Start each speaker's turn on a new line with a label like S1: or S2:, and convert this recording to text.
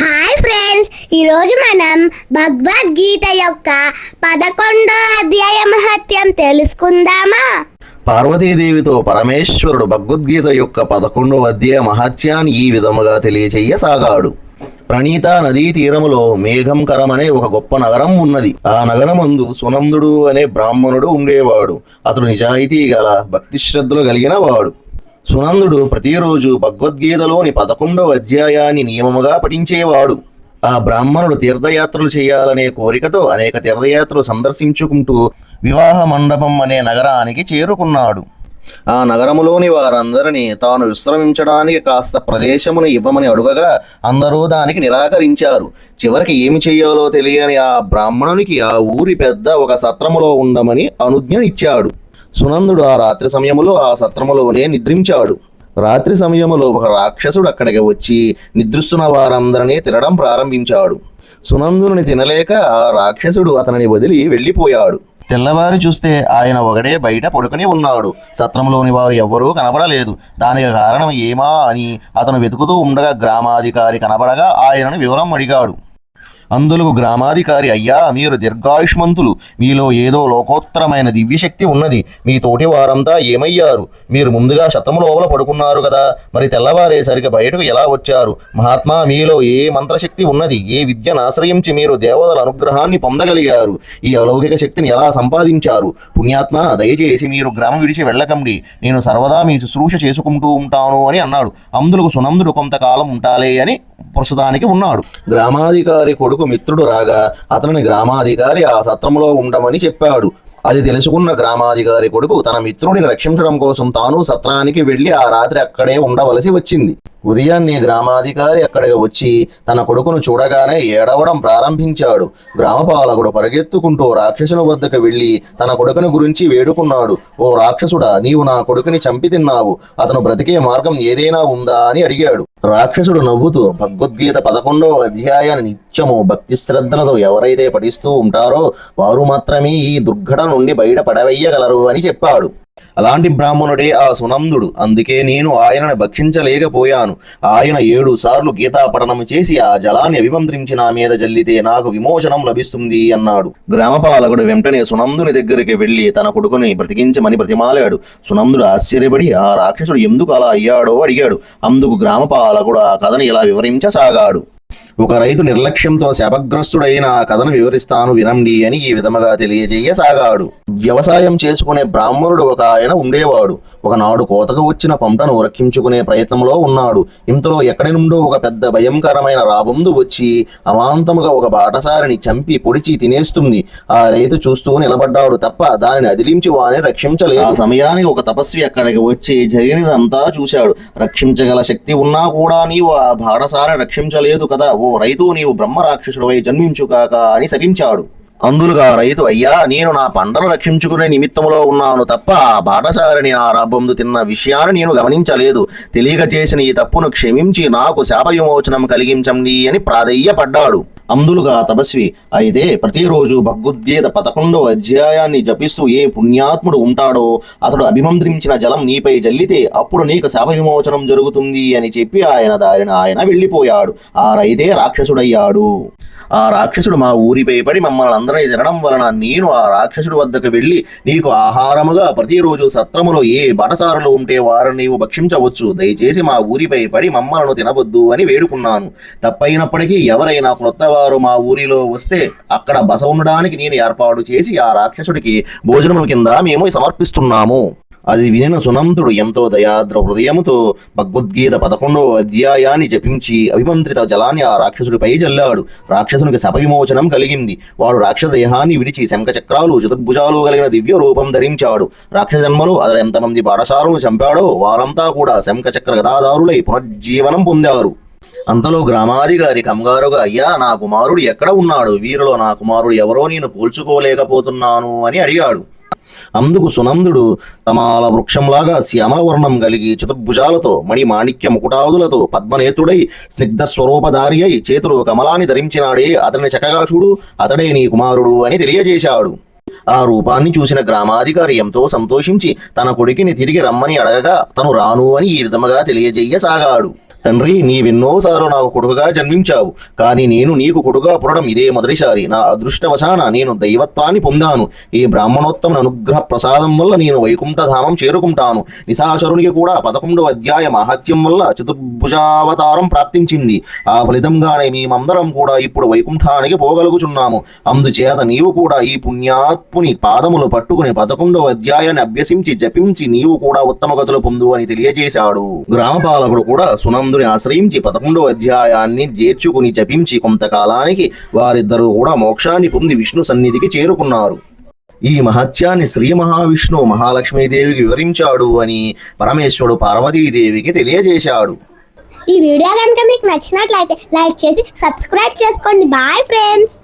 S1: Hi friends ఈరోజు మనం భగవద్గీత యొక్క పదకొండో అధ్యాయ మహత్యం తెలుసుకుందామా?
S2: పార్వతీదేవితో పరమేశ్వరుడు భగవద్గీత యొక్క పదకొండవ అధ్యాయ మహత్యాన్ని ఈ విధముగా తెలియచేయసాగాడు. ప్రణీత నదీ తీరములో మేఘంకరం అనే ఒక గొప్ప నగరం ఉన్నది. ఆ నగరమందు సునందుడు అనే బ్రాహ్మణుడు ఉండేవాడు. అతడు నిజాయితీ గల భక్తి శ్రద్ధలు కలిగిన వాడు. సునందుడు ప్రతిరోజు భగవద్గీతలోని పదకొండవ అధ్యాయాన్ని నియమముగా పఠించేవాడు. ఆ బ్రాహ్మణుడు తీర్థయాత్రలు చేయాలనే కోరికతో అనేక తీర్థయాత్రలు సందర్శించుకుంటూ వివాహ మండపం అనే నగరానికి చేరుకున్నాడు. ఆ నగరములోని వారందరినీ తాను విశ్రమించడానికి కాస్త ప్రదేశమును ఇవ్వమని అడుగగా అందరూ దానికి నిరాకరించారు. చివరికి ఏమి చేయాలో తెలియని ఆ బ్రాహ్మణునికి ఆ ఊరి పెద్ద ఒక సత్రములో ఉండమని అనుజ్ఞ ఇచ్చాడు సునందుడు ఆ రాత్రి సమయములో ఆ సత్రములోనే నిద్రించాడు. రాత్రి సమయములో ఒక రాక్షసుడు అక్కడికి వచ్చి నిద్రిస్తున్న వారందరినీ తినడం ప్రారంభించాడు. సునందుని తినలేక ఆ రాక్షసుడు అతనిని వదిలి వెళ్ళిపోయాడు. తెల్లవారి చూస్తే ఆయన ఒకడే బయట పడుకుని ఉన్నాడు. సత్రంలోని వారు ఎవ్వరూ కనబడలేదు. దానికి కారణం ఏమా అని అతను వెతుకుతూ ఉండగా గ్రామాధికారి కనబడగా ఆయనను వివరం అడిగాడు. అందులకు గ్రామాధికారి అయ్యా మీరు దీర్ఘాయుష్మంతులు. మీలో ఏదో లోకోత్తరమైన దివ్యశక్తి ఉన్నది. మీ తోటి వారంతా ఏమయ్యారు? మీరు ముందుగా శతము లోపల పడుకున్నారు కదా. మరి తెల్లవారేసరికి బయటకు ఎలా వచ్చారు? మహాత్మా మీలో ఏ మంత్రశక్తి ఉన్నది? ఏ విద్యను ఆశ్రయించి మీరు దేవతల అనుగ్రహాన్ని పొందగలిగారు? ఈ అలౌకిక శక్తిని ఎలా సంపాదించారు? పుణ్యాత్మ దయచేసి మీరు గ్రామం విడిచి వెళ్ళకండి. నేను సర్వదా మీ శుశ్రూష చేసుకుంటూ ఉంటాను అని అన్నాడు. అందులకు సునందుడు కొంతకాలం ఉంటాలే అని ప్రస్తుతానికి ఉన్నాడు. గ్రామాధికారి కొడుకు మిత్రుడు రాగా అతనిని గ్రామాధికారి ఆ సత్రంలో ఉండమని చెప్పాడు. అది తెలుసుకున్న గ్రామాధికారి కొడుకు తన మిత్రుడిని రక్షించడం కోసం తాను సత్రానికి వెళ్ళి ఆ రాత్రి అక్కడే ఉండవలసి వచ్చింది. ఉదయాన్నే గ్రామాధికారి అక్కడికి వచ్చి తన కొడుకును చూడగానే ఏడవడం ప్రారంభించాడు. గ్రామపాలకుడు పరిగెత్తుకుంటూ రాక్షసుని వద్దకు వెళ్ళి తన కొడుకుని గురించి వేడుకున్నాడు. ఓ రాక్షసుడా నీవు నా కొడుకుని చంపి తిన్నావు. అతను బ్రతికే మార్గం ఏదైనా ఉందా? అని అడిగాడు. రాక్షసుడు నవ్వుతూ భగవద్గీత పదకొండవ అధ్యాయాన్ని నిత్యము భక్తి శ్రద్ధలతో ఎవరైతే పఠిస్తూ ఉంటారో వారు మాత్రమే ఈ దుర్ఘటన నుండి బయటపడవేయగలరు అని చెప్పాడు. అలాంటి బ్రాహ్మణుడే ఆ సునందుడు. అందుకే నేను ఆయనను భక్షించలేకపోయాను. ఆయన ఏడు సార్లు గీతా పఠనం చేసి ఆ జలాన్ని అభిమంత్రించి నా మీద జల్లితే నాకు విమోచనం లభిస్తుంది అన్నాడు. గ్రామపాలకుడు వెంటనే సునందుని దగ్గరికి వెళ్ళి తన కొడుకుని బ్రతికించమని బ్రతిమాలాడు. సునందుడు ఆశ్చర్యపడి ఆ రాక్షసుడు ఎందుకు అలా అయ్యాడో? అడిగాడు. అందుకు గ్రామపాలకుడు ఆ కథను ఇలా వివరించసాగాడు. ఒక రైతు నిర్లక్ష్యంతో శాపగ్రస్తుడైన ఆ కథను వివరిస్తాను వినండి అని ఈ విధముగా తెలియజేయసాగాడు. వ్యవసాయం చేసుకునే బ్రాహ్మణుడు ఒక ఆయన ఉండేవాడు. ఒకనాడు కోతకు వచ్చిన పంటను రక్షించుకునే ప్రయత్నంలో ఉన్నాడు. ఇంతలో ఎక్కడి నుండో ఒక పెద్ద భయంకరమైన రాబందు వచ్చి అమాంతముగా ఒక బాటసారిని చంపి పొడిచి తినేస్తుంది. ఆ రైతు చూస్తూ నిలబడ్డాడు తప్ప దానిని అదిలించి వాని రక్షించలేదు. ఆ సమయానికి ఒక తపస్వి అక్కడికి వచ్చి జరిగినదంతా చూశాడు. రక్షించగల శక్తి ఉన్నా కూడా నీవు ఆ బాటసారిని రక్షించలేదు కదా ఓ రైతు నీవు బ్రహ్మరాక్షసుడవై జన్మించుకాక అని శపించాడు. అందులుగా రైతు అయ్యా నేను నా పంటను రక్షించుకునే నిమిత్తములో ఉన్నాను తప్ప ఆ బాటసారిని ఆ రాబందు తిన్న విషయాన్ని నేను గమనించలేదు. తెలియక చేసిన ఈ తప్పును క్షమించి నాకు శాప విమోచనం కలిగించండి అని ప్రాధేయపడ్డాడు. అందులుగా తపస్వి అయితే ప్రతిరోజు భగవద్గీత పదకొండవ అధ్యాయాన్ని జపిస్తూ ఏ పుణ్యాత్ముడు ఉంటాడో అతడు అభిమంత్రించిన జలం నీపై జల్లితే అప్పుడు నీకు శాప విమోచనం జరుగుతుంది అని చెప్పి ఆయన దారిన ఆయన వెళ్ళిపోయాడు. ఆ రైతే రాక్షసుడయ్యాడు. ఆ రాక్షసుడు మా ఊరిపై పడి మమ్మల్ని అందరినీ తినడం వలన నేను ఆ రాక్షసుడి వద్దకు వెళ్ళి నీకు ఆహారముగా ప్రతిరోజు సత్రములో ఏ బటసారులు ఉంటే వారిని నీవు భక్షించవచ్చు. దయచేసి మా ఊరిపై పడి మమ్మలను తినవద్దు అని వేడుకున్నాను. తప్పైనప్పటికీ ఎవరైనా క్రొత్త వారు మా ఊరిలో వస్తే అక్కడ బస ఉండడానికి నేను ఏర్పాటు చేసి ఆ రాక్షసుడికి భోజనము కింద మేము సమర్పిస్తున్నాము. అది వినిన సునంతుడు ఎంతో దయాద్ర హృదయముతో భగవద్గీత పదకొండవ అధ్యాయాన్ని జపించి అభిమంత్రిత జలాన్ని ఆ రాక్షసుడిపై జల్లాడు. రాక్షసునికి శప విమోచనం కలిగింది. వాడు రాక్షస దేహాన్ని విడిచి శంఖ చక్రాలు చతుర్భుజాలు కలిగిన దివ్య రూపం ధరించాడు. రాక్షస జన్మలో అతడు ఎంతమంది బాటసారులను చంపాడో వారంతా కూడా శంఖ చక్ర గదాదారులై పునర్జీవనం పొందారు. అంతలో గ్రామాధికారి కంగారుగా అయ్యా నా కుమారుడు ఎక్కడ ఉన్నాడు? వీరిలో నా కుమారుడు ఎవరో నేను పోల్చుకోలేకపోతున్నాను అని అడిగాడు. అందుకు సునందుడు తమాల వృక్షంలాగా శ్యామవర్ణం కలిగి చతుర్భుజాలతో మణి మాణిక్య ముకుటాదులతో పద్మనేతుడై స్నిగ్ధ స్వరూపధారి అయి చేతులు కమలాన్ని ధరించినాడే అతని చక్కగా చూడు అతడే నీ కుమారుడు అని తెలియజేశాడు. ఆ రూపాన్ని చూసిన గ్రామాధికారి ఎంతో సంతోషించి తన కొడుకుని తిరిగి రమ్మని అడగగా తను రాను అని ఈ విధముగా తెలియజేయసాగాడు. తండ్రి నీవెన్నోసార్లు నాకు కొడుకుగా జన్మించావు. కానీ నేను నీకు కొడుగా పురడం ఇదే మొదటిసారి. నా అదృష్టవశాన నేను దైవత్వాన్ని పొందాను. ఈ బ్రాహ్మణోత్తమ అనుగ్రహ ప్రసాదం వల్ల నేను వైకుంఠధామం చేరుకుంటాను. నిశాచరునికి కూడా పదకొండవ అధ్యాయ మహత్యం వల్ల చతుర్భుజావతారం ప్రాప్తించింది. ఆ ఫలితంగానే మేమందరం కూడా ఇప్పుడు వైకుంఠానికి పోగలుగుచున్నాము. అందుచేత నీవు కూడా ఈ పుణ్యాత్ముని పాదములు పట్టుకుని పదకొండవ అధ్యాయాన్ని అభ్యసించి జపించి నీవు కూడా ఉత్తమ గతులు పొందు అని తెలియజేశాడు. గ్రామపాలకుడు కూడా సునందుని ఆశ్రయించి పదకొండవ అధ్యాయాన్ని చేర్చుకుని జపించి కొంతకాలానికి వారిద్దరూ కూడా మోక్షాన్ని పొంది విష్ణు సన్నిధికి చేరుకున్నారు. ఈ మహత్యాన్ని శ్రీ మహావిష్ణువు మహాలక్ష్మీదేవికి వివరించాడు అని పరమేశ్వరుడు పార్వతీదేవికి తెలియజేశాడు.
S1: ఈ వీడియో కనుక మీకు నచ్చినట్లయితే లైక్ చేసి సబ్స్క్రైబ్ చేసుకోండి. Bye friends.